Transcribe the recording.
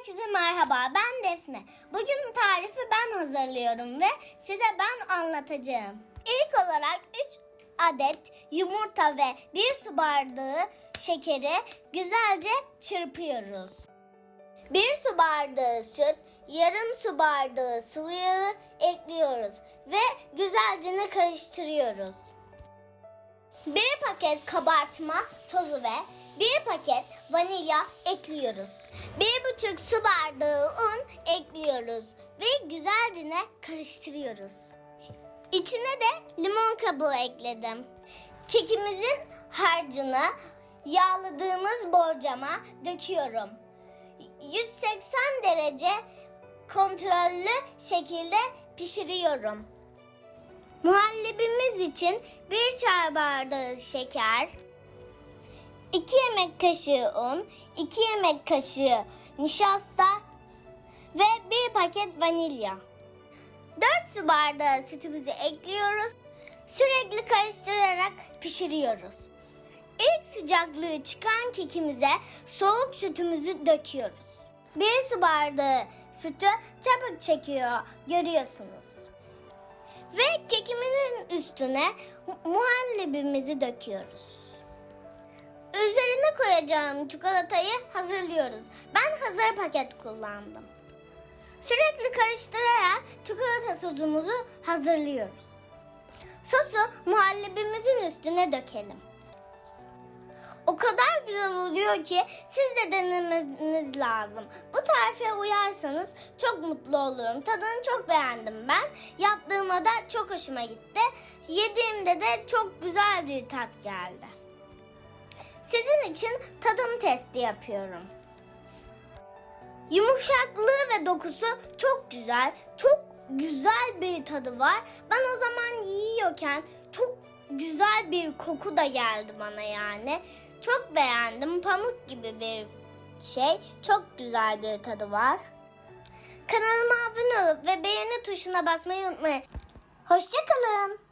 Herkese merhaba, ben Defne. Bugün tarifi ben hazırlıyorum ve size ben anlatacağım. İlk olarak 3 adet yumurta ve 1 su bardağı şekeri güzelce çırpıyoruz. 1 su bardağı süt, yarım su bardağı sıvı yağı ekliyoruz ve güzelce karıştırıyoruz. Bir paket kabartma tozu ve bir paket vanilya ekliyoruz. Bir buçuk su bardağı un ekliyoruz ve güzelce karıştırıyoruz. İçine de limon kabuğu ekledim. Kekimizin harcını yağladığımız borcama döküyorum. 180 derece kontrollü şekilde pişiriyorum. Muhallebimiz için bir çay bardağı şeker, 2 yemek kaşığı un, 2 yemek kaşığı nişasta ve 1 paket vanilya. 4 su bardağı sütümüzü ekliyoruz. Sürekli karıştırarak pişiriyoruz. İlk sıcaklığı çıkan kekimize soğuk sütümüzü döküyoruz. 1 su bardağı sütü çabuk çekiyor görüyorsunuz. Ve kekimizin üstüne muhallebimizi döküyoruz. Üzerine koyacağım çikolatayı hazırlıyoruz. Ben hazır paket kullandım. Sürekli karıştırarak çikolata sosumuzu hazırlıyoruz. Sosu muhallebimizin üstüne dökelim. O kadar güzel oluyor ki siz de denemeniz lazım. Bu tarife uyarsanız çok mutlu olurum. Tadını çok beğendim ben. Yaptığıma da çok hoşuma gitti. Yediğimde de çok güzel bir tat geldi. İçin tadım testi yapıyorum. Yumuşaklığı ve dokusu çok güzel. Çok güzel bir tadı var. Ben o zaman yiyorken çok güzel bir koku da geldi bana yani. Çok beğendim. Pamuk gibi bir şey. Çok güzel bir tadı var. Kanalıma abone olup ve beğeni tuşuna basmayı unutmayın. Hoşçakalın.